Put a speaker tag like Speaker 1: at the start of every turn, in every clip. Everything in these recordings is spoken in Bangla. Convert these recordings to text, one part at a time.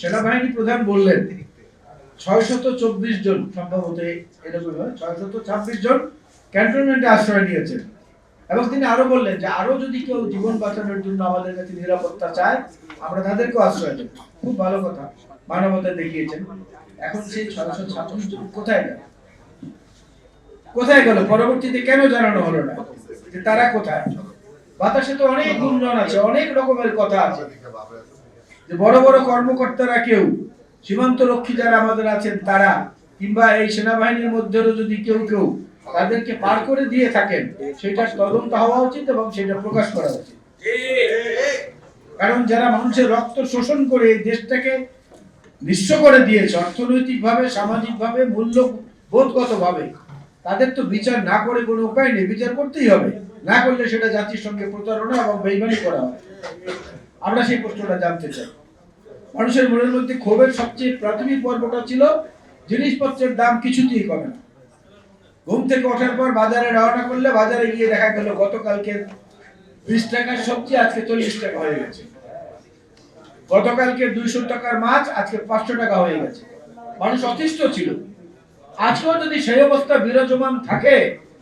Speaker 1: সেনাবাহিনী প্রধান বললেন, ছয়শত চব্বিশ জন সম্ভবত এরকম ছয়শত ছাব্বিশ জন ক্যান্টনমেন্টে আশ্রয় নিয়েছেন। এবং তিনি আরও বললেন যে, আরও যদি কেউ জীবন বাঁচানোর জন্য আমাদের কাছে নিরাপত্তা চায়, আমরা তাদেরকেও আশ্রয় দেব। খুব ভালো কথা, মানবতা দেখিয়েছেন। এখন সেই ছয়শো ছাব্বিশ জন কোথায় গেল? কোথায় গেল? পরবর্তীতে কেন জানানো হলো না? যে তারা কোথায়? বাতাসে তো অনেক গুঞ্জন আছে, অনেক রকমের কথা আছে। যে বড় বড় কর্মকর্তারা কেউ, সীমান্ত রক্ষী যারা আমাদের আছেন তারা, কিংবা এই সেনাবাহিনীর মধ্যেও যদি কেউ কেউ তাদেরকে পার করে দিয়ে থাকেন, সেটার তদন্ত হওয়া উচিত এবং সেটা প্রকাশ করা উচিত। কারণ যারা মানুষের রক্ত শোষণ করে এই দেশটাকে নিঃস্ব করে দিয়েছে, অর্থনৈতিকভাবে, সামাজিকভাবে মূল্য বোধগতভাবে তাদের তো বিচার না করে কোনো উপায় নেই, বিচার করতেই হবে। না করলে সেটা জাতির সঙ্গে প্রতারণা এবং বেইমানি করা হবে। আমরা সেই প্রশ্নটা জানতে চাই। মানুষের মনের মধ্যে ক্ষোভের সবচেয়ে প্রাথমিক পর্বটা ছিল, জিনিসপত্রের দাম কিছুতেই কমে না। ঘুম থেকে ওঠার পর বাজারে রওনা করলে বাজারে গিয়ে দেখা গেল, গতকালকে বিশ টাকার সবজি, আজকে চল্লিশ টাকা হয়ে গেছে। গতকালকে দুইশো টাকার মাছ, আজকে পাঁচশো টাকা হয়ে গেছে। মানুষ অতিষ্ঠ ছিল। আজকেও যদি সেই অবস্থা বিরাজমান থাকে,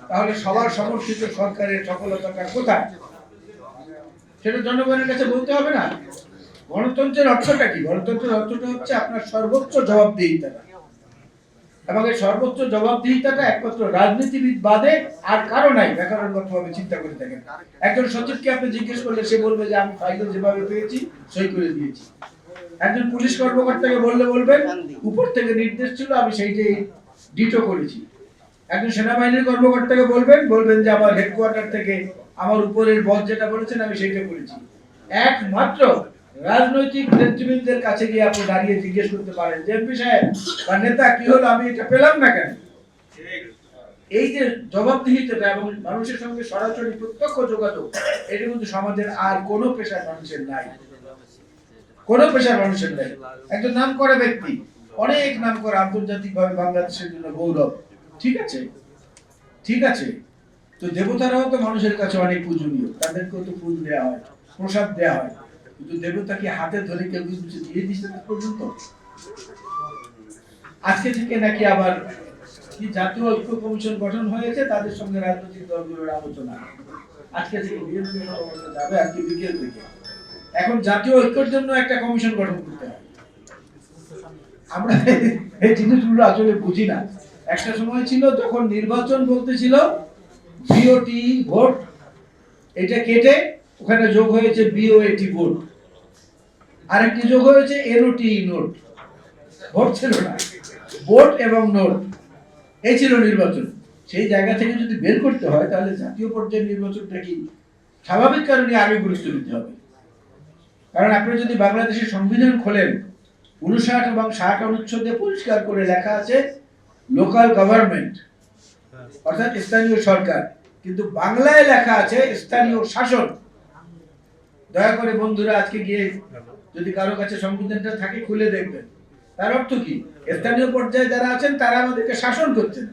Speaker 1: তাহলে সবার সমর্থিত সরকারের সফলতাটা কোথায়? সেটা জনগণের কাছে বলতে হবে না। গণতন্ত্রের অর্থটা কি? গণতন্ত্রের অর্থটা হচ্ছে আপনার সর্বোচ্চ জবাবদিহিতাটা এবং এই সর্বোচ্চ জবাবদিহিতাটা একমাত্র রাজনীতিবিদ বাদে আর কারও নাই ব্যাকরণগতভাবে চিন্তা করে দেখেন। একজন সচিবকে আপনি জিজ্ঞেস করলে সে বলবে যে, আমি ফাইল যেভাবে পেয়েছি, সই করে দিয়েছি। একজন পুলিশ কর্মকর্তাকে বললে বলবেন, উপর থেকে নির্দেশ ছিল, আমি সেইটাই ডিটো করেছি। একজন সেনাবাহিনীর কর্মকর্তাকে বলবেন বলবেন যে, আমার হেডকোয়ার্টার থেকে আমার উপরের বস যেটা বলেছেন, আমি সেইটা করেছি। একমাত্র রাজনৈতিক নেতৃবৃন্দের কাছে গিয়ে আপনি দাঁড়িয়ে জিজ্ঞেস করতে পারেন, যে এমপি সাহেব বা নেতা, কি হলো? আমি এটা পেলাম না কেন? এই যে জবাবদিহিতাটা এবং মানুষের সঙ্গে সরাসরি প্রত্যক্ষ যোগাযোগ, এটা কিন্তু সমাজের আর কোনো পেশার মানুষের নাই। কোনো পেশার মানুষের নাই। একজন নাম করা ব্যক্তি, অনেক নাম করা আন্তর্জাতিক ভাবে বাংলাদেশের জন্য গৌরব। ঠিক আছে? ঠিক আছে? তো দেবতারাও তো মানুষের কাছে অনেক পূজনীয়, তাদেরকেও তো ফুল দেওয়া হয়, প্রসাদ দেওয়া হয়। কিন্তু দেবতা কি হাতে ধরে কেউ কিছু দিয়ে দিচ্ছে না পর্যন্ত। আজকে থেকে নাকি আবার কি জাতীয় ঐক্য কমিশন গঠন হয়েছে, তাদের সঙ্গে রাজনৈতিক দলগুলোর আলোচনা। আজকে থেকে বিএনপি যাবে আজকে বিকেল থেকে। এখন জাতীয় ঐক্যের জন্য একটা কমিশন গঠন করতে হবে। আমরা এই জিনিসগুলো আসলে বুঝি না। একটা সময় ছিল তখন নির্বাচন বলতে ছিল বিওটি ভোট, এটা কেটে ওখানে যোগ হয়েছে বিওএটি ভোট আরেকটি যোগ হয়েছে এনওটি নোট ভোট ছিল না। ভোট এবং নোট এই ছিল নির্বাচন। সেই জায়গা থেকে যদি বের করতে হয়, তাহলে জাতীয় পর্যায়ের নির্বাচনটা কি? স্বাভাবিক কারণে আগে গুরুত্ব দিতে হবে। কারণ আপনি যদি বাংলাদেশের সংবিধান খোলেন উনষাট এবং ষাট অনুচ্ছেদে পরিষ্কার করে লেখা আছে লোকাল গভর্নমেন্ট অর্থাৎ স্থানীয় সরকার। কিন্তু বাংলায় লেখা আছে স্থানীয় শাসন দয়া করে বন্ধুরা, আজকে গিয়ে যদি কারও কাছে সংবিধানটা থাকে, খুলে দেখবেন। তার অর্থ কি? স্থানীয় পর্যায়ে যারা আছেন, তারা আমাদেরকে শাসন করছেন।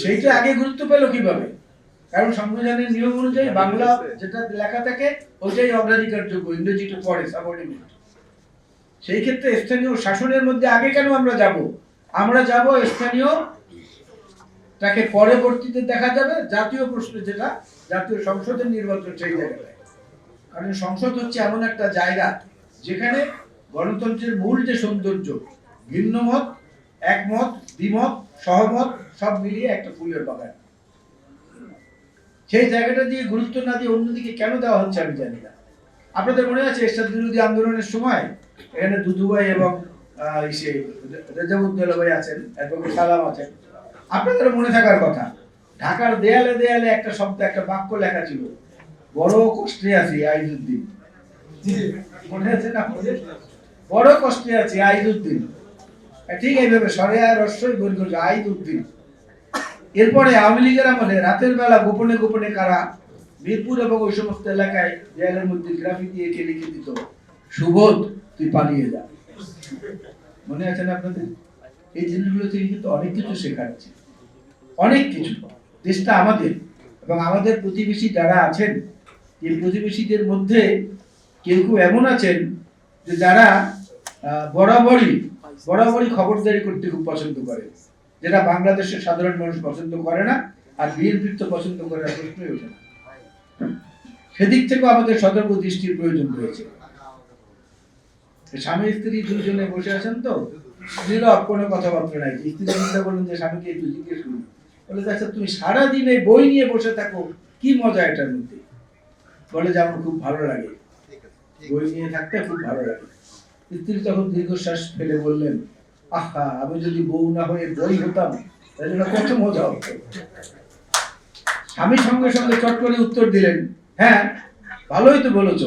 Speaker 1: সেইটা আগে গুরুত্ব পেল কীভাবে? কারণ সংবিধানের নিয়ম অনুযায়ী বাংলা যেটা লেখা থাকে ওটাই অগ্রাধিকার যোগ্য ইংরেজিটা পড়ে সাবঅর্ডিনেট সেই ক্ষেত্রে স্থানীয় শাসনের মধ্যে আগে কেন আমরা যাব? আমরা যাব স্থানীয় তাকে পরবর্তীতে দেখা যাবে, জাতীয় প্রশ্ন যেটা জাতীয় সংসদের নির্বাচন সেই জায়গাটায়। কারণ সংসদ হচ্ছে এমন একটা জায়গা যেখানে গণতন্ত্রের মূল যে সৌন্দর্য ভিন্ন মত একমত দ্বিমত সহমত সব মিলিয়ে একটা ফুলের বাগান। সেই জায়গাটা দিয়ে গুরুত্ব না দিয়ে অন্যদিকে কেন দেওয়া হচ্ছে আমি জানি না। আপনাদের মনে আছে এরশাদ বিরোধী আন্দোলনের সময় এখানে দুদুভাই এবং আহ, ইসে রেজাউদ্দৌলা ভাই আছেন অ্যাডভোকেট সালাম আছেন। আপনাদের মনে থাকার কথা ঢাকার দেয়ালে দেয়ালে একটা শব্দ একটা বাক্য লেখা ছিল বড় কষ্টে আছি, আইজুদ্দিন। মনে আছে না? বড় কষ্টে আছি, আইজুদ্দিন। ঠিক এইভাবে সরে আর রস্যই বই করছে আইজুদ্দিন। এরপরে আওয়ামী লীগের আমলে রাতের বেলা গোপনে গোপনে কারা মিরপুর এবং ওই সমস্ত এলাকায় দেয়ালের মধ্যে গ্রাফি দিয়ে এঁকে লিখে দিত, সুবোধ, তুই পালিয়ে যা। মনে আছে না আপনাদের? এই জিনিসগুলো থেকে কিন্তু অনেক কিছু শেখার আছে অনেক কিছু। দেশটা আমাদের এবং আমাদের প্রতিবেশী যারা আছেন এই প্রতিবেশীদের মধ্যে কেউ কেউ এমন আছেন যে যারা বরাবরই বরাবরই খবরদারি করতে খুব পছন্দ করে। যেটা বাংলাদেশের সাধারণ মানুষ পছন্দ করে না আর বিএনপির তো পছন্দ করে না প্রশ্নই ওঠে না। সেদিক থেকেও আমাদের সতর্ক দৃষ্টির প্রয়োজন রয়েছে। স্বামী স্ত্রী দুজনে বসে আছেন তো? নীরব কোনো কথাবার্তা নাই। স্ত্রী চিন্তা করলেন যে স্বামীকে একটু জিজ্ঞেস করুন। বলে যে, আচ্ছা তুমি সারাদিন এই বই নিয়ে বসে থাকো কি মজা এটার মধ্যে? বলে যে আমার খুব ভালো লাগে। বই নিয়ে থাকতে খুব ভালো লাগে। স্ত্রী তখন দীর্ঘশ্বাস ফেলে বললেন আহা আমি যদি বউ না হয়ে বই হতাম তাহলে কত মজা হতো। স্বামী সঙ্গে সঙ্গে চট করে উত্তর দিলেন হ্যাঁ ভালোই তো বলেছ।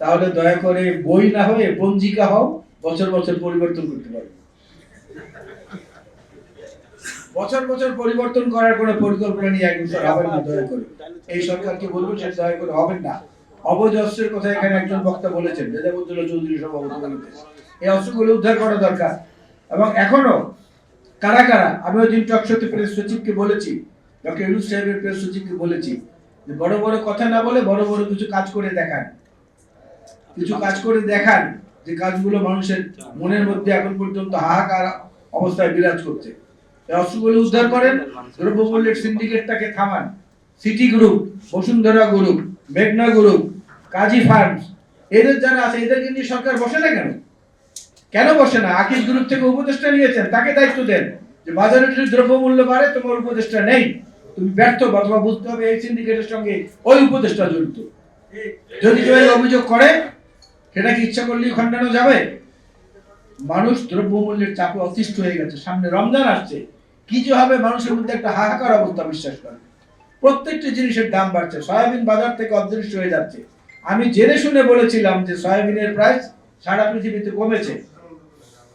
Speaker 1: তাহলে দয়া করে বই না হয়ে পঞ্জিকা হও বছর বছর পরিবর্তন করতে পারবে বছর বছর পরিবর্তন করার কোনো পরিকল্পনা নিয়ে স্যার হবেন না দয়া করে। এই সরকারকে বলব সে দয়া করে হবেন না। অবৈধ অস্ত্রের কথা এখানে একজন বক্তা বলেছেন মেধাবুদ্দুল্লাহ চৌধুরী সভাপতি বলেছেন। এই অস্ত্রগুলো উদ্ধার করা দরকার। এবং এখনও কারা কারা, আমি ওই দিন চকশক্তি প্রেস সচিবকে বলেছি, ডক্টর ইউনুস সাহেবের প্রেস সচিবকে বলেছি, যে বড় বড় কথা না বলে বড় বড় কিছু কাজ করে দেখান। কিছু কাজ করে দেখান যে কাজগুলো মানুষের মনের মধ্যে এখন পর্যন্ত হাহাকার অবস্থায় বিরাজ করছে। অস্ত্রগুলো উদ্ধার করেন, দ্রব্যমূল্যের সিন্ডিকেটটাকে থামান। সিটি গ্রুপ বসুন্ধরা গ্রুপ মেঘনা গ্রুপ কাজী ফার্মস এদের যারা আছে, এদেরকে নিয়ে সরকার বসে না কেন? কেন বসে না? আকিজ গ্রুপ থেকে উপদেষ্টা নিয়েছেন, তাকে দায়িত্ব দেন যে বাজারে যদি দ্রব্যমূল্য বাড়ে, তোমার উপদেষ্টা নেই। তুমি ব্যর্থ অথবা বুঝতে হবে এই সিন্ডিকেটের সঙ্গে ওই উপদেষ্টা জড়িত। যদি কেউ অভিযোগ করে, সেটা কি ইচ্ছা করলেই খণ্ডানো যাবে? মানুষ দ্রব্যমূল্যের চাপে অতিষ্ঠ হয়ে গেছে। সামনে রমজান আসছে। কি যে হবে, মানুষের মধ্যে একটা হাহাকার অবস্থা বিশ্বাস করে। প্রত্যেকটি জিনিসের দাম বাড়ছে। সয়াবিন বাজার থেকে অদৃশ্য হয়ে যাচ্ছে। আমি জেনে শুনে বলেছিলাম যে সয়াবিনের প্রাইস সারা পৃথিবীতে কমেছে।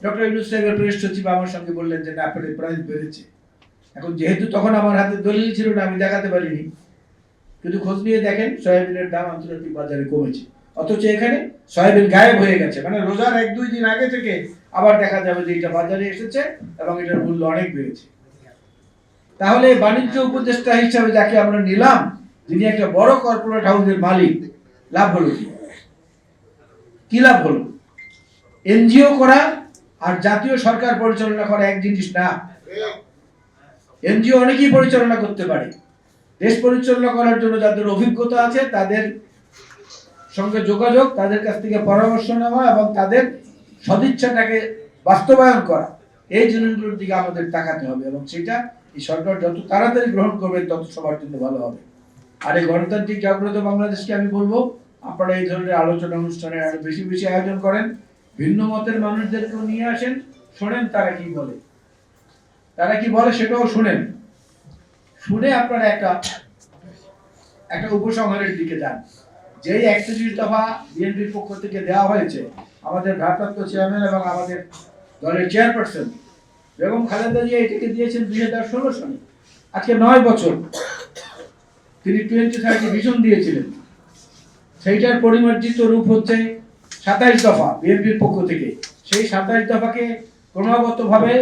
Speaker 1: ডক্টর ইউনুস সাহেবের প্রেস সচিব আমার সঙ্গে বললেন যে না আপনার প্রাইস বেড়েছে। এখন যেহেতু তখন আমার হাতে দলিল ছিল না, আমি দেখাতে পারিনি। কিন্তু খোঁজ নিয়ে দেখেন, সয়াবিনের দাম আন্তর্জাতিক বাজারে কমেছে। অথচ এখানে সয়াবিন গায়েব হয়ে গেছে। মানে রোজার এক দুই দিন আগে থেকে আবার দেখা যাবে যে এটা বাজারে এসেছে এবং এটার মূল্য অনেক বেড়েছে। তাহলে বাণিজ্য উপদেষ্টা হিসাবে যাকে আমরা নিলাম, যিনি একটা বড় কর্পোরেট হাউসের মালিক, লাভ হলো কি? কি লাভ হলো? এনজিও করা আর জাতীয় সরকার পরিচালনা করা এক জিনিস না। এনজিও অনেকেই পরিচালনা করতে পারে। দেশ পরিচালনা করার জন্য যাদের অভিজ্ঞতা আছে, তাদের সঙ্গে যোগাযোগ, তাদের কাছ থেকে পরামর্শ নেওয়া এবং তাদের সদিচ্ছাটাকে বাস্তবায়ন করা, এই জিনিসগুলোর দিকে আমাদের তাকাতে হবে এবং সেটা এই সরকার যত তাড়াতাড়ি গ্রহণ করবে তত সবার জন্য ভালো হবে। আর এই গণতান্ত্রিক জাগ্রত বাংলাদেশকে আমি বলব, আপনারা এই ধরনের আলোচনা অনুষ্ঠানে আরও বেশি বেশি আয়োজন করেন, ভিন্ন মতের মানুষদেরকেও নিয়ে আসেন, শোনেন তারা কি বলে। তারা কি বলে সেটাও শুনেন। শুনে আপনারা একটা একটা উপসংহারের দিকে যান। যেই একত্রিশ দফা বিএনপির পক্ষ থেকে দেওয়া হয়েছে, আমাদের ভারপ্রাপ্ত চেয়ারম্যান এবং আমাদের দলের চেয়ারপারসন বেগম খালেদা জিয়া এটাকে দিয়েছেন দুই হাজার ষোলো সালে। আজকে নয় বছর তিনি টোয়েন্টি থার্টি ভিশন দিয়েছিলেন। সেইটার পরিমার্জিত রূপ হচ্ছে সাতাইশ দফা বিএনপির পক্ষ থেকে। সেই সাতাইশ দফাকে ক্রমাগতভাবে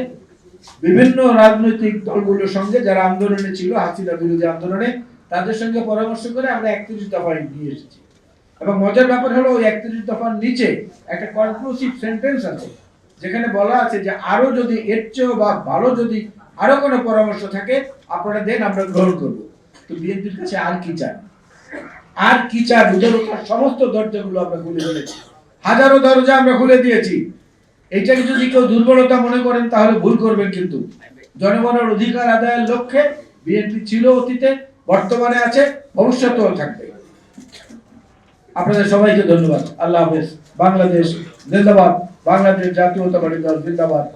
Speaker 1: বিভিন্ন রাজনৈতিক দলগুলোর সঙ্গে যারা আন্দোলনে ছিল, হাসিনা বিরোধী আন্দোলনে, তাদের সঙ্গে পরামর্শ করে আমরা একত্রিশ দফায় নিয়ে এসেছি। এবং মজার ব্যাপার হলো, ওই একত্রিশ দফার নিচে একটা কনক্লুসিভ সেন্টেন্স আছে। যেখানে বলা আছে যে আরও যদি এর চেয়েও বা ভালো যদি আরও কোনো পরামর্শ থাকে, আপনারা দেন, আমরা গ্রহণ করব। তো বিএনপির কাছে আর কি চান? আর কি চান? উদারতার সমস্ত দরজাগুলো আমরা খুলে ফেলেছি। হাজারো দরজা আমরা খুলে দিয়েছি। এইটাকে যদি কেউ দুর্বলতা মনে করেন, তাহলে ভুল করবেন কিন্তু। জনগণের অধিকার আদায়ের লক্ষ্যে বিএনপি ছিল অতীতে, বর্তমানে আছে, ভবিষ্যতেও থাকবে। আপনাদের সবাইকে ধন্যবাদ। আল্লাহ হাফেজ। বাংলাদেশ, জিন্দাবাদ। বাংলাদেশ জাতীয়তাবাদী দল জিন্দাবাদ